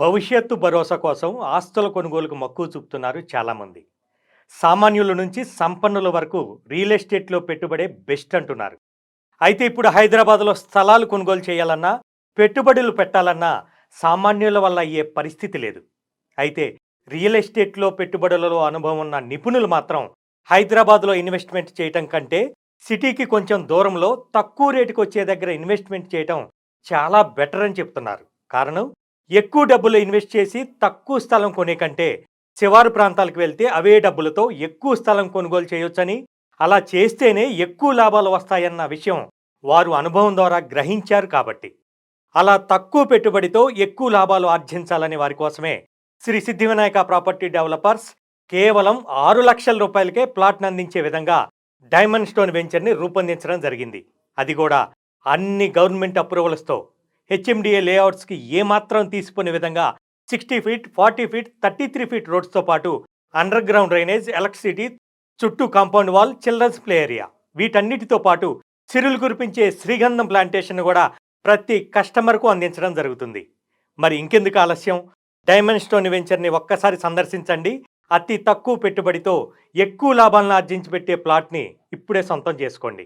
భవిష్యత్తు భరోసా కోసం ఆస్తుల కొనుగోలుకు మక్కువ చూపుతున్నారు చాలామంది. సామాన్యుల నుంచి సంపన్నుల వరకు రియల్ ఎస్టేట్లో పెట్టుబడే బెస్ట్ అంటున్నారు. అయితే ఇప్పుడు హైదరాబాద్లో స్థలాలు కొనుగోలు చేయాలన్నా పెట్టుబడులు పెట్టాలన్నా సామాన్యుల వల్ల అయ్యే పరిస్థితి లేదు. అయితే రియల్ ఎస్టేట్లో పెట్టుబడులలో అనుభవం ఉన్న నిపుణులు మాత్రం హైదరాబాద్లో ఇన్వెస్ట్మెంట్ చేయటం కంటే సిటీకి కొంచెం దూరంలో తక్కువ రేటుకి వచ్చే దగ్గర ఇన్వెస్ట్మెంట్ చేయటం చాలా బెటర్ అని చెప్తున్నారు. కారణం? ఎక్కువ డబ్బులు ఇన్వెస్ట్ చేసి తక్కువ స్థలం కొనే కంటే శివారు ప్రాంతాలకు వెళ్తే అవే డబ్బులతో ఎక్కువ స్థలం కొనుగోలు చేయొచ్చని అలా చేస్తేనే ఎక్కువ లాభాలు వస్తాయన్న విషయం వారు అనుభవం ద్వారా గ్రహించారు కాబట్టి. అలా తక్కువ పెట్టుబడితో ఎక్కువ లాభాలు ఆర్జించాలని వారి కోసమే శ్రీ సిద్ధివినాయక ప్రాపర్టీ డెవలపర్స్ కేవలం ఆరు లక్షల రూపాయలకే ప్లాట్ను అందించే విధంగా డైమండ్ స్టోన్ వెంచర్ని రూపొందించడం జరిగింది. అది కూడా అన్ని గవర్నమెంట్ అప్రూవల్స్తో. హెచ్ఎండిఏ లేఅవుట్స్కి ఏమాత్రం తీసుకునే విధంగా sixty feet forty feet thirty three feet రోడ్స్తో పాటు అండర్ గ్రౌండ్ డ్రైనేజ్ ఎలక్ట్రిసిటీ చుట్టూ compound wall children's play area. వీటన్నిటితో పాటు సిరులు కురిపించే శ్రీగంధం ప్లాంటేషన్ కూడా ప్రతి కస్టమర్కు అందించడం జరుగుతుంది. మరి ఇంకెందుకు ఆలస్యం? డైమండ్ స్టోన్ వెంచర్ని ఒక్కసారి సందర్శించండి. అతి తక్కువ పెట్టుబడితో ఎక్కువ లాభాలను ఆర్జించి పెట్టే ప్లాట్ని ఇప్పుడే సొంతం చేసుకోండి.